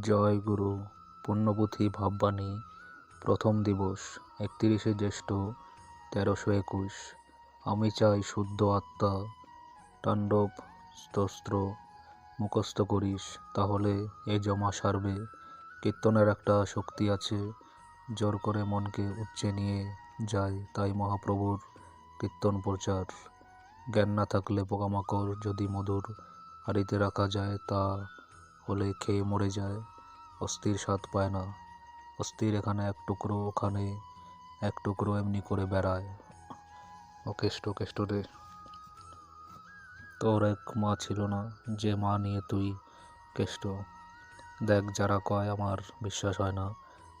জয় গুরু পুণ্যপুঁথি ভাববাণী প্রথম দিবস, একত্রিশে জ্যৈষ্ঠ, তেরোশো একুশ। আমি চাই শুদ্ধ আত্মা। তাণ্ডব স্তোত্র মুখস্থ করিস, তাহলে এ জমা সারবে। কীর্তনের একটা শক্তি আছে, জোর করে মনকে উচ্চে নিয়ে যায়, তাই মহাপ্রভুর কীর্তন প্রচার। জ্ঞান না থাকলে পোকামাকড় যদি মধুর হাড়িতে রাখা যায়, তা হলে খেয়ে মরে যায়। অস্থির স্বাদ পায় না। অস্থির এখানে এক টুকরো, ওখানে এক টুকরো এমনি করে বেড়ায়। ও কেষ্ট কেষ্ট রে তোর এক মা ছিল না, যে মা নিয়ে তুই কেষ্ট। দেখ, যারা কয়, আমার বিশ্বাস হয় না।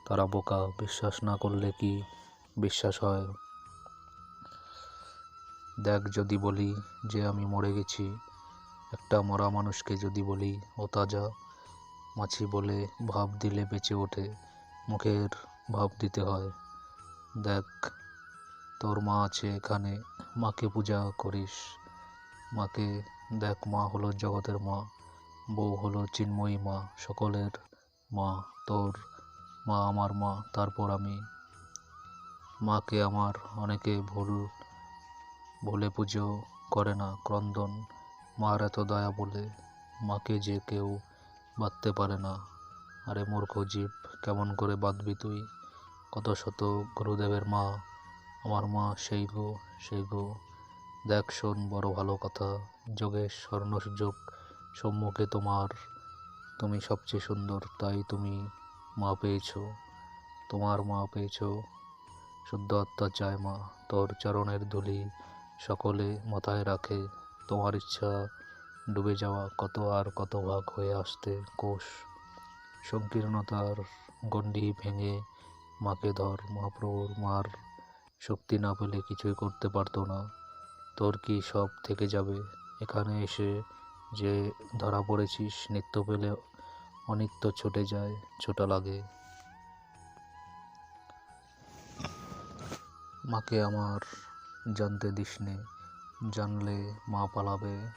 তারা বোকা। বিশ্বাস না করলে কি বিশ্বাস হয়? দেখ, যদি বলি যে আমি মরে গেছি একটা মরা মানুষকে যদি বলি, ও তাজা মাছি বলে ভাব দিলে বেঁচে ওঠে, মুখের ভাব দিতে হয়। দেখ, তোর মা আছে এখানে, মাকে পূজা করিস। মাকে দেখ, মা হলো জগতের মা, বউ হলো চিন্ময়ী মা, সকলের মা, তোর মা আমার মা, তারপর আমি। মাকে আমার অনেকে ভুল, ভুলে পুজো করে না, ক্রন্দন মার এত দয়া বলে, মাকে যে কেউ বাঁধতে পারে না। আরে মূর্খ জীব, কেমন করে বাঁধবি তুই? কত শত গুরুদেবের মা, আমার মা সেই গো সেই গো। দেখ শোন, বড় ভালো কথা, যোগেশ স্বর্ণ সুযোগ সম্মুখে তোমার, তুমি সবচেয়ে সুন্দর, তাই তুমি মা পেয়েছ, তোমার মা পেয়েছ। শুদ্ধ আত্মা চায় মা, তোর চরণের ধুলি সকলে মাথায় রাখে। তোমার ইচ্ছা ডুবে যাওয়া কত আর কত ভাগ হয়ে আসতে কোষ। সংকীর্ণতার গণ্ডি ভেঙে মাকে ধর, মহাপ্রভুর মার শক্তি না পেলে কিছুই করতে পারতো না। তোর কি সব থেকে যাবে? এখানে এসে যে ধরা পড়েছিস, নিত্য পেলে অনিত্য ছুটে যায়, ছোটা লাগে। মাকে আমার জানতে দিসনে জানলে মা পালাবে,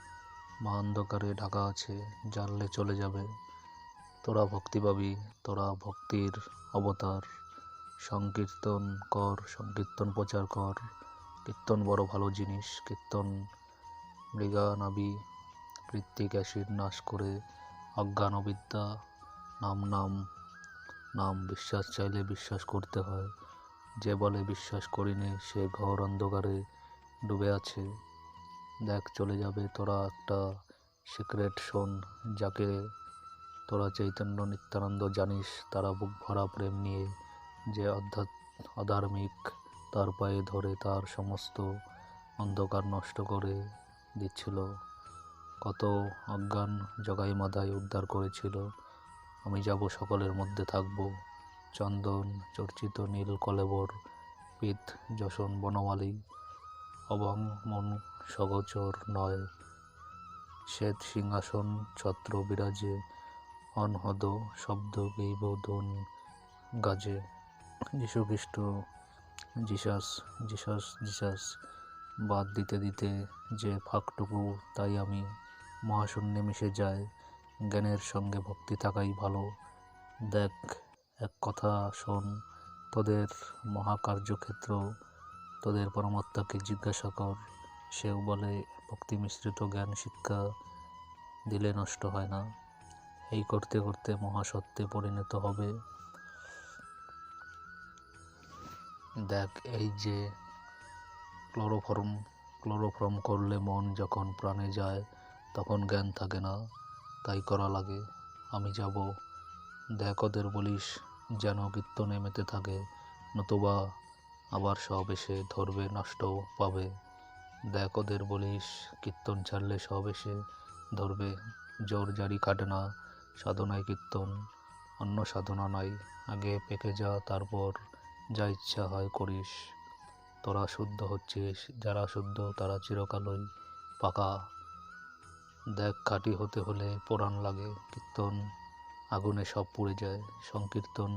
মা অন্ধকারে ঢাকা আছে, জানলে চলে যাবে। তোরা ভক্তি পাবি, তোরা ভক্তির অবতার। সংকীর্তন কর, সংকীর্তন প্রচার কর। কীর্তন বড় ভালো জিনিস, কীর্তন মৃগানাবি কৃত্তিক অ্যাসিড নাশ করে অজ্ঞান অবিদ্যা নাম নাম নাম বিশ্বাস চাইলে বিশ্বাস করতে হয়। যে বলে বিশ্বাস করিনি সে ঘর অন্ধকারে ডুবে আছে। দেখ, চলে যাবে। তোরা একটা সিক্রেট শোন, যাকে তোরা চৈতন্য নিত্যানন্দ জানিস, তারা বুক ভরা প্রেম নিয়ে যে অধার্মিক, তার পায়ে ধরে তার সমস্ত অন্ধকার নষ্ট করে দিচ্ছিল। কত অজ্ঞান জগাই মাদায় উদ্ধার করেছিল। আমি যাব সকলের মধ্যে থাকব। চন্দন, চর্চিত নীল কলেবর, পিত, যশন, বনমালী অভং মন সগচর নয়। শ্বেত সিংহাসন ছত্র বিরাজে অনহদ শব্দ গেইবোধন গাজে। যীশু খ্রিস্ট, জিসাস জিসাস জিসাস, বাদ দিতে দিতে যে ফাঁকটুকু, তাই আমি মহাশূন্যে মিশে যায় জ্ঞানের সঙ্গে ভক্তি থাকাই ভালো। দেখ, এক কথা শোন, তোদের মহাকার্যক্ষেত্র তোদের পরমাত্মাকে জিজ্ঞাসা কর। সেও বলে ভক্তি মিশ্রিত জ্ঞান শিক্ষা দিলে নষ্ট হয় না। এই করতে করতে মহাসত্ত্বে পরিণত হবে। দেখ, এই যে ক্লোরোফর্ম ক্লোরোফর্ম করলে মন যখন প্রাণে যায়, তখন জ্ঞান থাকে না। তাই করা লাগে। আমি যাব। দেখ ওদের বলিস, যেন কীর্তনে মেতে থাকে। নতুবা আবার সব এসে ধরবে নষ্ট পাবে। দেখ ওদের বলিস, কীর্তন ছাড়লে সব এসে ধরবে। জোর জারি কাটে না সাধনায় কীর্তন, অন্য সাধনা নাই আগে পেকে যা, তারপর যা ইচ্ছা হয় করিস। তোরা শুদ্ধ হচ্ছিস, যারা শুদ্ধ তারা চিরকালই পাকা। দেখ খাঁটি হতে হলে পোড়ান লাগে, কীর্তন আগুনে সব পুড়ে যায়। সংকীর্তন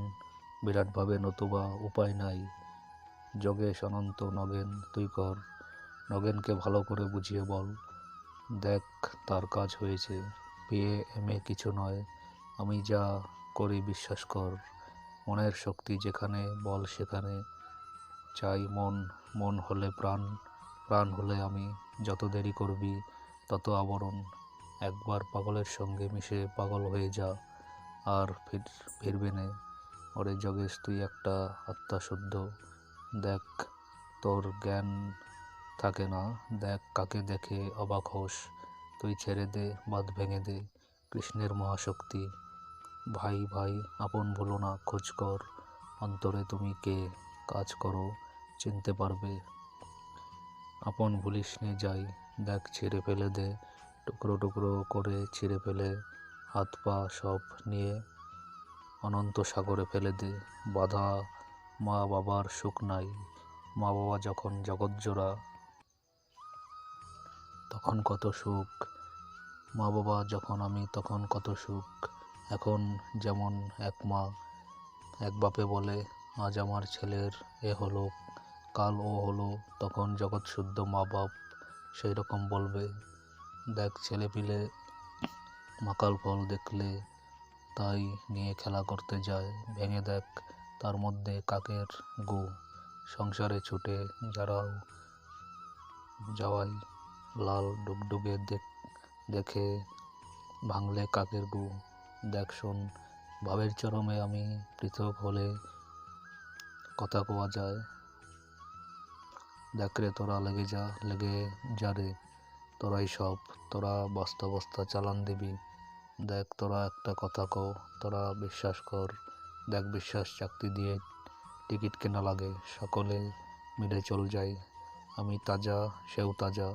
বিরাটভাবে নতুবা উপায় নাই। যোগেশ অনন্ত নগেন, তুই কর। নগেনকে ভালো করে বুঝিয়ে বল। দেখ, তার কাজ হয়েছে। বিয়ে এম কিছু নয়। আমি যা করি বিশ্বাস কর। মনের শক্তি যেখানে, বল সেখানে। চাই মন মন হলে প্রাণ। প্রাণ হলে আমি যত দেরি করবি, তত আবরণ। একবার পাগলের সঙ্গে মিশে পাগল হয়ে যা, আর ফির, ফিরবে না। ওরে যোগেশ, তুই একটা আত্মা শুদ্ধ। দেখ, তোর জ্ঞান থাকে না। দেখ, কাকে দেখে অবাক হোস। তুই ছেড়ে দে, বাঁধ ভেঙে দে, কৃষ্ণের মহাশক্তি। ভাই ভাই, আপন ভুলো না, খোঁজ কর। অন্তরে তুমি কে? কাজ করো, চিনতে পারবে। আপন ভুলিস নে, যাই। দেখ, ছিঁড়ে ফেলে দে। টুকরো টুকরো করে ছিঁড়ে ফেলে। হাত, পা সব নিয়ে অনন্ত সাগরে ফেলে দে। বাধা মা বাবার সুখ নাই। মা বাবা যখন জগৎজোড়া, তখন কত সুখ। মা বাবা যখন আমি, তখন কত সুখ। এখন যেমন এক মা, এক বাপে বলে, আজ আমার ছেলের এ হলো, কাল ও হলো, তখন জগৎ শুদ্ধ মা বাপ। সেই রকম বলবে। দেখ ছেলে পিলে, মাকাল ফল দেখলে তাই নিয়ে খেলা করতে যায়। ভেঙে দেখ তার মধ্যে কাকের গু সংসারে ছুটে যারাও যাওয়াই লাল ডুগডুগে দেখ ভাঙলে কাকের গু। দেখ শোন, ভাবের চরমে আমি পৃথক হলে কথা কোয়া যায়। দেখ রে তোরা লেগে যা লেগে যা রে। তোরাই সব, তোরা বস্তা বস্তা চালান দিবি। দেখ তোরা একটা কথা কও, তোরা বিশ্বাস কর। দেখ বিশ্বাস, চাকরি দিয়ে টিকিট কেনা লাগে। সকলে মিলে চল যাই। আমি তাজা, সেও তাজা।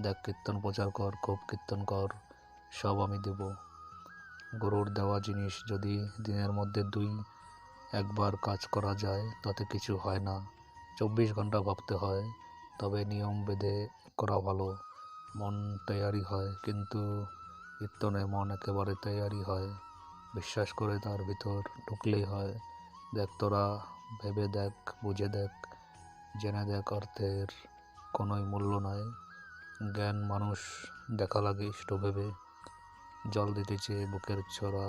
দেখ কীর্তন প্রচার কর, খুব কীর্তন কর, সব আমি দেব। গরুর দেওয়া জিনিস যদি দিনের মধ্যে দুই, একবার কাজ করা যায়, তাতে কিছু হয় না। চব্বিশ ঘণ্টা ভাবতে হয়, তবে নিয়ম বেঁধে করা ভালো। মন তৈয়ারি হয়, কিন্তু কীর্তনে মন একেবারে তৈয়ারি হয়। বিশ্বাস করে তার ভিতর ঢুকলেই হয়। দেখ তোরা, ভেবে দেখ, বুঝে দেখ, জেনে দেখ অর্থের কোনোই মূল্য নাই। জ্ঞান মানুষ দেখা লাগে ইষ্ট ভেবে। জল দিতে চেয়ে বুকের ছড়া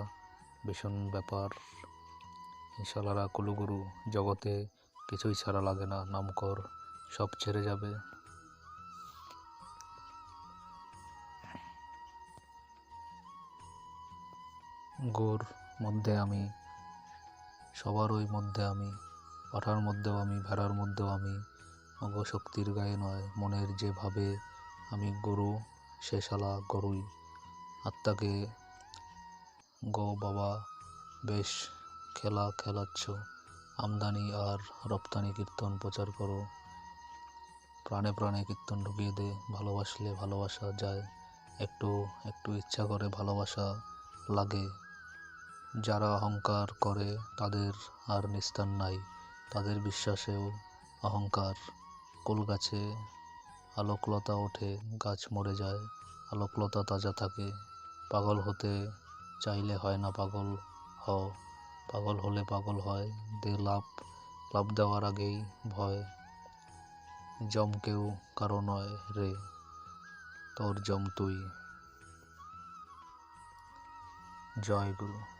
ভীষণ ব্যাপার। ইশালারা কুলুগুরু জগতে কিছুই ছাড়া লাগে না, নামকর সব ছেড়ে যাবে। গোর মধ্যে আমি, সবারই মধ্যে আমি, পাঠার মধ্যেও আমি, ভেড়ার মধ্যেও আমি অঙ্গ শক্তির গায়ে নয়, মনের যে ভাবে আমি গরু সে শালা গরুই, আত্মাকে গো বাবা, বেশ খেলা খেলাচ্ছ, আমদানি আর রপ্তানি কীর্তন প্রচার করো। প্রাণে প্রাণে কীর্তন ঢুকিয়ে দে, ভালোবাসলে ভালোবাসা যায়, একটু একটু ইচ্ছা করে ভালোবাসা লাগে। যারা অহংকার করে, তাদের আর নিস্তার নাই। তাদের বিশ্বাসেও অহংকার। কুল গাছে আলোকলতা ওঠে, গাছ মরে যায়, আলোকলতা তাজা থাকে। পাগল হতে চাইলে হয় না পাগল হ পাগল হলে পাগল হয়, দে লাভ। লাভ দেওয়ার আগেই ভয়। জম কেউ কারও নয় রে, তোর জম তুই। জয় গুরু।